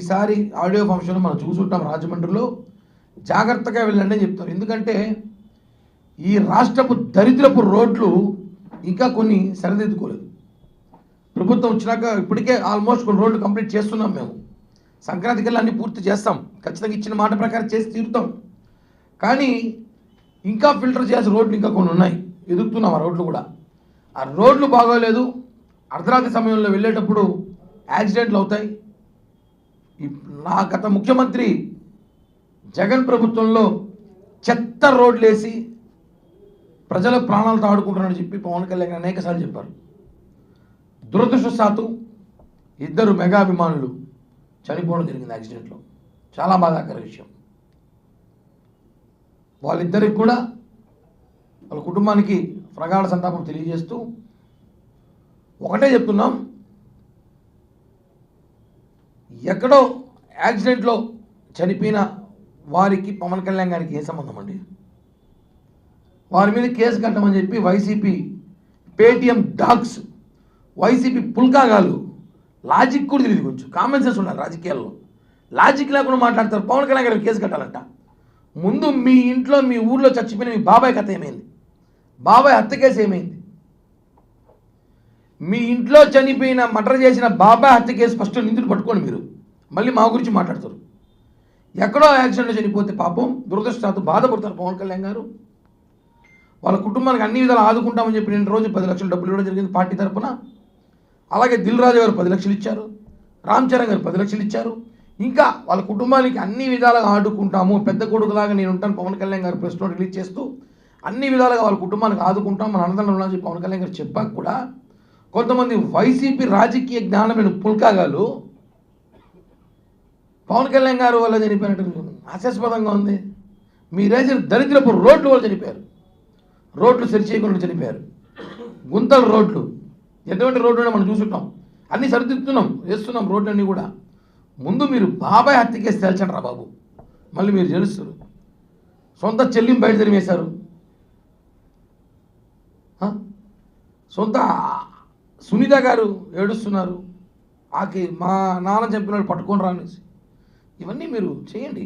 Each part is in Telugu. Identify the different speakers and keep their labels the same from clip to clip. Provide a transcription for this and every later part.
Speaker 1: ఈసారి ఆడియో ఫంక్షన్ మనం చూసుంటాం రాజమండ్రిలో. జాగ్రత్తగా వెళ్ళండి అని చెప్తారు. ఎందుకంటే ఈ రాష్ట్రపు దరిద్రపు రోడ్లు ఇంకా కొన్ని సరిదిద్దుకోలేదు. ప్రభుత్వం వచ్చినాక ఇప్పటికే ఆల్మోస్ట్ కొన్ని రోడ్లు కంప్లీట్ చేస్తున్నాం మేము. సంక్రాంతి కల్లా అన్ని పూర్తి చేస్తాం. ఖచ్చితంగా ఇచ్చిన మాట ప్రకారం చేసి తీరుతాం. కానీ ఇంకా ఫిల్టర్ చేయాల్సిన రోడ్లు ఇంకా కొన్ని ఉన్నాయి. ఎదుగుతున్నాం ఆ రోడ్లు కూడా. ఆ రోడ్లు బాగోలేదు. అర్ధరాత్రి సమయంలో వెళ్ళేటప్పుడు యాక్సిడెంట్లు అవుతాయి. నా గత ముఖ్యమంత్రి జగన్ ప్రభుత్వంలో చెత్త రోడ్లు వేసి ప్రజల ప్రాణాలతో ఆడుకుంటున్నారని చెప్పి పవన్ కళ్యాణ్ గారు అనేకసార్లు చెప్పారు. దురదృష్టవశాత్తు ఇద్దరు మెగా అభిమానులు చనిపోవడం జరిగింది యాక్సిడెంట్లో. చాలా బాధాకర విషయం. వాళ్ళిద్దరికి కూడా వాళ్ళ కుటుంబానికి ప్రగాఢ సంతాపం తెలియజేస్తూ ఒకటే చెప్తున్నాం. ఎక్కడో యాక్సిడెంట్లో చనిపోయిన వారికి పవన్ కళ్యాణ్ గారికి ఏ సంబంధం అండి? వారి మీద కేసు కట్టమని చెప్పి వైసీపీ పేటిఎం డాగ్స్ వైసీపీ పుల్కాగాలు లాజిక్ కూడా తెలియదు కొంచెం. కామన్ సెన్స్ ఉండాలి రాజకీయాల్లో. లాజిక్ లేకుండా మాట్లాడతారు. పవన్ కళ్యాణ్ గారికి కేసు కట్టాలంట. ముందు మీ ఇంట్లో మీ ఊర్లో చచ్చిపోయిన మీ బాబాయ్ కథ ఏమైంది? బాబాయ్ హత్య కేసు ఏమైంది? మీ ఇంట్లో చనిపోయిన మటర్ చేసిన బాబాయ్ హత్య కేసు ఫస్ట్ నిందులు పట్టుకోండి మీరు. మళ్ళీ మా గురించి మాట్లాడతారు. ఎక్కడో యాక్సిడెంట్లో చనిపోతే పాపం దురదృష్టాత్తు బాధపడతారు పవన్ కళ్యాణ్ గారు. వాళ్ళ కుటుంబానికి అన్ని విధాలు ఆదుకుంటామని చెప్పి నేను రోజు పది లక్షలు డబ్బులు ఇవ్వడం జరిగింది పార్టీ తరపున. అలాగే దిల్ రాజు గారు పది లక్షలు ఇచ్చారు. రామ్ చరణ్ గారు పది లక్షలు ఇచ్చారు. ఇంకా వాళ్ళ కుటుంబానికి అన్ని విధాలుగా ఆడుకుంటాము పెద్ద కొడుకులాగా నేను ఉంటాను పవన్ కళ్యాణ్ గారు ప్రెస్ నోట్ రిలీజ్ చేస్తూ. అన్ని విధాలుగా వాళ్ళ కుటుంబానికి ఆదుకుంటాం. మన అన్నదండలు ఉన్నామని చెప్పి పవన్ కళ్యాణ్ గారు చెప్పాక కూడా కొంతమంది వైసీపీ రాజకీయ జ్ఞానమైన పుల్కాగాలు పవన్ కళ్యాణ్ గారు వల్ల చనిపోయినట్టు హాస్యాస్పదంగా ఉంది. మీరేసిన దరిద్రపు రోడ్లు వాళ్ళు చనిపోయారు. రోడ్లు సరి చేయకుండా చనిపోయారు. గుంతల రోడ్లు. ఎటువంటి రోడ్లు మనం చూసుకుంటాం. అన్నీ సరిదిద్దుతున్నాం వేస్తున్నాం రోడ్లన్నీ కూడా. ముందు మీరు బాబాయ్ హత్య కేసు తేల్చండి రా బాబు. మళ్ళీ మీరు తెలుస్తారు సొంత చెల్లిం బయట తరిమేశారు. సొంత సునీత గారు ఏడుస్తున్నారు. ఆకి మా నాన్న చంపిన వాళ్ళు పట్టుకొని రానేసి ఇవన్నీ మీరు చేయండి.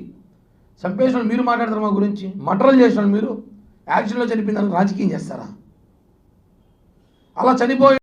Speaker 1: చంపేసిన మీరు మాట్లాడతారు మా గురించి మటరలు చేసిన మీరు యాక్షన్లో చనిపోయిన రాజకీయం చేస్తారా? అలా చనిపోయి